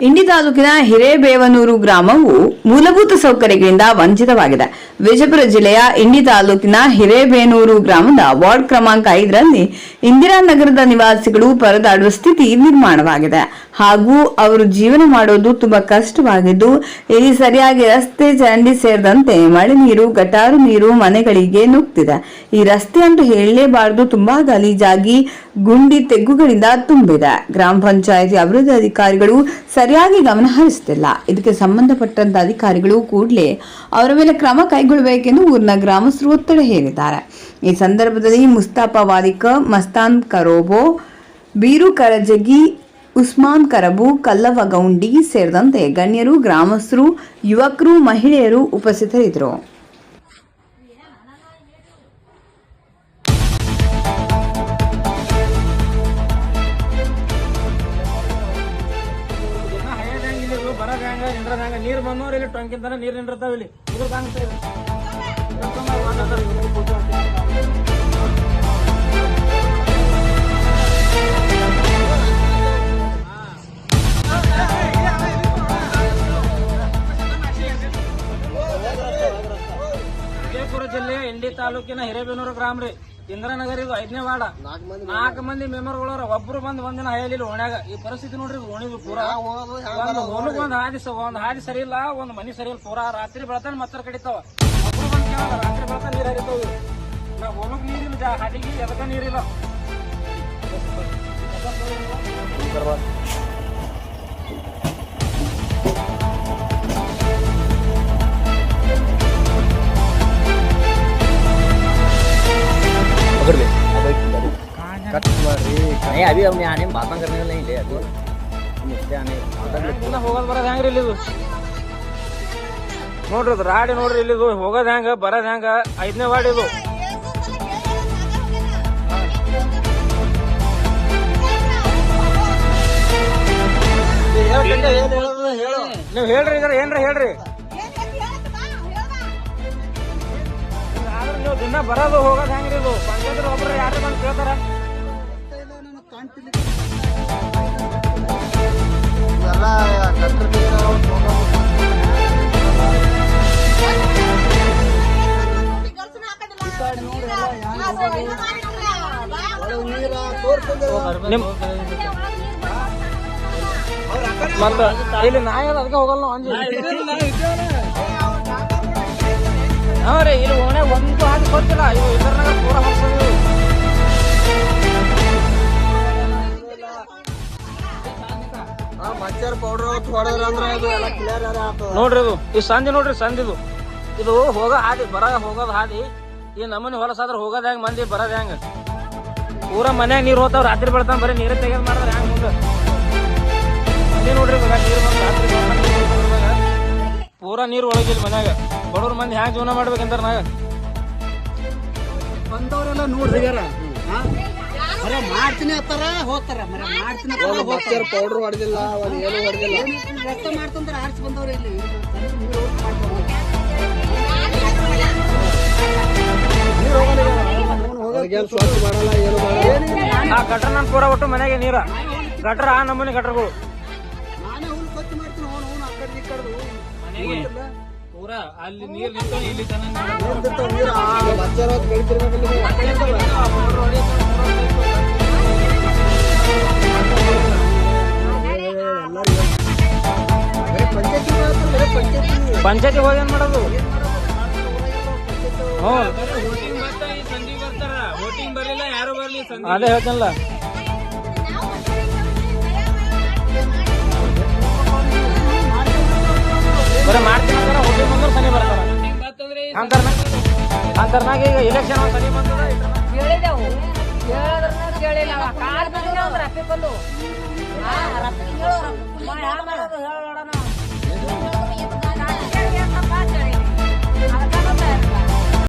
ಇಂಡಿ ತಾಲೂಕಿನ ಹಿರೇಬೇವನೂರು ಗ್ರಾಮವು ಮೂಲಭೂತ ಸೌಕರ್ಯಗಳಿಂದ ವಂಚಿತವಾಗಿದೆ. ವಿಜಯಪುರ ಜಿಲ್ಲೆಯ ಇಂಡಿ ತಾಲೂಕಿನ ಹಿರೇಬೇನೂರು ಗ್ರಾಮದ ವಾರ್ಡ್ ಕ್ರಮಾಂಕ ಐದರಲ್ಲಿ ಇಂದಿರಾನಗರದ ನಿವಾಸಿಗಳು ಪರದಾಡುವ ಸ್ಥಿತಿ ನಿರ್ಮಾಣವಾಗಿದೆ. ಹಾಗೂ ಅವರು ಜೀವನ ಮಾಡೋದು ತುಂಬಾ ಕಷ್ಟವಾಗಿದ್ದು ಇಲ್ಲಿ ಸರಿಯಾಗಿ ರಸ್ತೆ ಚರಂಡಿ ಸೇರಿದಂತೆ ಮಳೆ ನೀರು, ಗಟಾರು ನೀರು ಮನೆಗಳಿಗೆ ನುಗ್ತಿದೆ. ಈ ರಸ್ತೆ ಅಂತೂ ಹೇಳಲೇಬಾರದು, ತುಂಬಾ ಗಲೀಜಾಗಿ ಗುಂಡಿ ತೆಗ್ಗುಗಳಿಂದ ತುಂಬಿದೆ. ಗ್ರಾಮ ಪಂಚಾಯತಿ ಅಭಿವೃದ್ಧಿ ಅಧಿಕಾರಿಗಳು ಸರಿಯಾಗಿ ಗಮನ ಹರಿಸುತ್ತಿಲ್ಲ ಇದಕ್ಕೆ ಸಂಬಂಧಪಟ್ಟಂತ ಅಧಿಕಾರಿಗಳು ಕೂಡಲೇ ಅವರ ಮೇಲೆ ಕ್ರಮ ಕೈಗೊಳ್ಳಬೇಕೆಂದು ಊರಿನ ಗ್ರಾಮಸ್ಥರು ಒತ್ತಡ ಹೇರಿದ್ದಾರೆ. ಈ ಸಂದರ್ಭದಲ್ಲಿ ಮುಸ್ತಾಫಾ ವಾದಿಕ ಮಸ್ತಾನ್ ಕರೋಬೋ, ಬೀರು ಕರಜಗಿ ಉಸ್ಮಾನ್ ಕರಬು ಕಲ್ಲವ ಗೌಂಡಿ ಸೇರಿದಂತೆ ಗಣ್ಯರು, ಗ್ರಾಮಸ್ಥರು, ಯುವಕರು, ಮಹಿಳೆಯರು ಉಪಸ್ಥಿತರಿದ್ದರು. ನೀರು ಬಂದವ್ರ ಇಲ್ಲಿ ನೀರ್ ನಿಂದಿರ್ತಾವ ಇಲ್ಲಿ. ಇದ್ರ ಜಿಲ್ಲೆ ಇಂಡಿ ತಾಲೂಕಿನ ಹಿರೇಬೇನೂರು ಗ್ರಾಮ ರೀ. ಇಂದ್ರನಗರ ಇದು ಐದನೇ ವಾರ್ಡ್. ನಾಲ್ಕು ಮಂದಿ ಮೆಂಬರ್ಗಳವ್ರ ಒಬ್ರು ಬಂದ್ ಒಂದಿನ ಹೈಯಲಿಲ್ಲ ಓಣ್ಯಾಗ. ಈ ಪರಿಸ್ಥಿತಿ ನೋಡ್ರಿ ಓಣಿದು ಪೂರ. ಒಂದು ಹೊಲಕ್ ಒಂದ್ ಹಾದಿ ಸ- ಒಂದ್ ಹಾದಿ ಸರಿ ಇಲ್ಲ ಒಂದ್ ಮನಿ ಸರಿ ಇಲ್ಲ ಪೂರಾ ರಾತ್ರಿ ಬೆಳತಾನ ಮತ್ತರ ಕಡಿತಾವ ಒಬ್ರು ಬಂದ ಕೇಳಲ್ಲ ರಾತ್ರಿ ಬೆಳತಾನ ನೀರ್ ಹರಿತಾವ ನಾ ಹೊಲಕ್ ನೀರಿಲ್ಲ ಜಾ ಹಾದಿಗೆ ಎದಕ ನೀರಿಲ್ಲ. नहीं अभी हमने आने में बातें करने को नहीं ले अभी हम इससे आने बातें ಹ್ಯಾಂಗಿಲ್ಲ ಹೋಗೋದ್ ಬರೋದ್ ಹೆಂಗ್ರಿ ಇಲ್ಲಿದು ನೋಡ್ರಿ ಇದು ರಾಡಿ ನೋಡ್ರಿ ಇಲ್ಲಿದು ಹೋಗೋದ್ ಹೆಂಗ ಬರೋದ್ ಹೆಂಗ ಐದನೇ ವಾರ್ಡ್ ಇದು ನೀವ್ ಹೇಳ್ರಿ ಇದ್ರ ಏನ್ರಿ ಹೇಳ್ರಿ ಆದ್ರೆ ನೀವು ದಿನ ಬರೋದು ಹೋಗೋದ್ ಹೆಂಗ್ರಿ ಇದು ಪಂಚಾಯತ್ ಒಬ್ರು ಯಾರು ಬಂದು ಕೇಳ್ತಾರ ಮತ್ತ ಇಲ್ಲಿ ನಾಯಿ ಅದ ಅದಕ್ಕೆ ಹೋಗಲ್ಲ ಅಂಜಿ ಹಾ ರೀ ಇಲ್ಲಿ ಓಣೆ ಒಂದು ಹಾಕಿ ಗೊತ್ತಿಲ್ಲ ಇವು ಮಚ್ಚರ್ ಪೌಡರ್ ಹೊಡೆದ್ರ ಅಂದ್ರೆ ಅದು ಎಲ್ಲ ಕ್ಲಿಯರ್ ಆಗ್ತದ ನೋಡ್ರಿ ಇದು ಈ ಸಂಧಿ ನೋಡ್ರಿ ಸಂಧಿದು ಇದು. ಹೋಗ ಹಾದಿ ಬರ ಹೋಗೋದ್ ಹಾದಿ. ಈ ನಮ್ಮನೆ ಹೊಲಸಾದ್ರೆ ಹೋಗೋದ್ ಹೆಂಗ್ ಮಂದಿ ಬರೋದ್ ಹೆಂಗ? ಪೂರ ಮನ್ಯಾಗ ನೀರ್ ಹೋತಾವ್ ರಾತ್ರಿ ಬೆಳ್ತಾನ ಬರೀ ನೀರೇ ತೆಗೆದ್ ಮಾಡಿದ್ರೆ ಹೆಂಗ್ ಮುಂದೆ ನೋಡ್ರಿ ಇವಾಗ ನೀರ್ ಬಂದ್ ರಾತ್ರಿ ಪೂರ ನೀರ್ ಒಳಗಿಲ್ಲ ಮನ್ಯಾಗ. ಬಡವ್ರ ಮಂದಿ ಹ್ಯಾಂಗ ಜೀವನ ಮಾಡ್ಬೇಕಂತಾರ ನಾಗ ಬಂದವರೆಲ್ಲ ನೋಡ್ರಿಗಾರ ಮರ ಮಾಡ್ತೀನಿ ಅಂತಾರ ಹೋಗ್ತಾರ ಮರ ಮಾಡ್ತೀನಿ ಪೌಡರ್ ಹೊಡೆದಿಲ್ಲ ಒಂದು ಏನು ಹೊಡೆದಿಲ್ಲ ರಸ್ತೆ ಮಾಡ್ತಂದ್ರ ಆರ್ಚ್ ಬಂದವ್ರ ಇಲ್ಲಿ ಅವ್ರಿಗೇನು ಸ್ವಚ್ಛ ಮಾಡಲ್ಲ ಏನು ಮಾಡಲ್ಲ ಆ ಗಟ್ರ ನನ್ ಪೂರ ಒಟ್ಟು ಮನೆಗೆ ನೀರ ಗಟ್ರ ಆ ನಮ್ಮನೆ ಗಟ್ರಗಳು ನಾನೇ ಹುಲ್ ಸ್ವಚ್ಛ ಮಾಡ್ತೀನಿ ಅವನು ಅವನು ಆ ಕಡೆ ಈ ಕಡೆ ಪೂರ ಅಲ್ಲಿ ನೀರ್ ನಿಂತು ಇಲ್ಲಿ ನೀರು ಹೊತ್ತು ಬೆಳಿತಿರ್ಬೇಕಲ್ಲ ಪಂಚಾಯತಿ ಹೋಗಿ ಏನ್ ಮಾಡೋದು ಅದೇ ಹೇಳ್ತಾನಲ್ಲ ಬರೀ ಮಾಡ್ತೀನಿ ಬಂದ್ರೆ ಸನಿ ಬರ್ತಾರ ಅಂತರ್ನ ಅಂತರ್ನಾಗ ಈಗ ಇಲೆಕ್ಷನ್ ಸನಿ ಬಂದ್ರೆ ಕೇಳಿಲ್ಲ ರಪ್ಪಿ ಹೇಳೋಣ